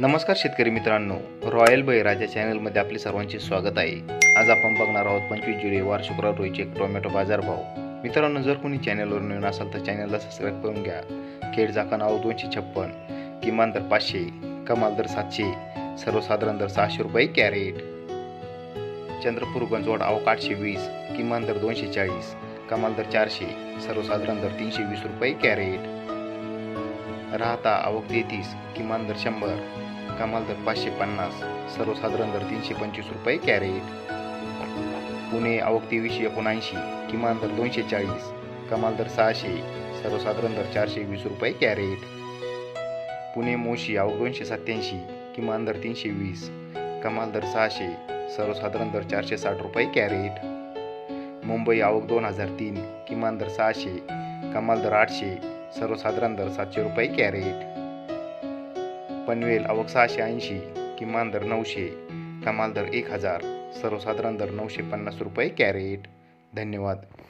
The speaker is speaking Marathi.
नमस्कार शेतकरी मित्रांनो रॉयल बळीराजा चॅनलमध्ये आपले सर्वांचे स्वागत आहे. आज आपण बघणार आहोत पंचवीस जुलै वार शुक्रवार रोजीचे टोमॅटो बाजारभाव मित्रांनो जर कोणी चॅनलवर नवीन असाल तर चॅनलला सबस्क्राईब करून घ्या. खेड जाका नाव दोनशे छप्पन किमान दर पाचशे कमाल दर सातशे सर्वसाधारण दर सहाशे रुपये कॅरेट. चंद्रपूर गंजवड आवक आठशे वीस किमान दर दोनशे चाळीस कमाल दर चारशे सर्वसाधारण दर तीनशे वीस रुपये कॅरेट. राहता आवक तेहतीस किमान दर शंभर कमाल दर पाचशे पन्नास सर्वसाधारण दर तीनशे पंचवीस रुपये कॅरेट. पुणे आवक तेवीसशे एकोणऐंशी किमान दर दोनशे चाळीस कमाल दर सहाशे सर्वसाधारण दर चारशे वीस रुपये कॅरेट. पुणे मोशी आवक दोनशे सत्याऐंशी किमान दर तीनशे वीस कमाल दर सहाशे सर्वसाधारण दर चारशे साठ रुपये कॅरेट. मुंबई आवक दोन हजार तीन किमान दर सहाशे कमाल दर आठशे सर्वसाधारण दर सातशे रुपये कॅरेट. पनवेल आवक सहाशे ऐंशी किमान दर नऊशे कमाल दर एक हजार सर्वसाधारण दर नऊशे पन्नास रुपये कॅरेट. धन्यवाद.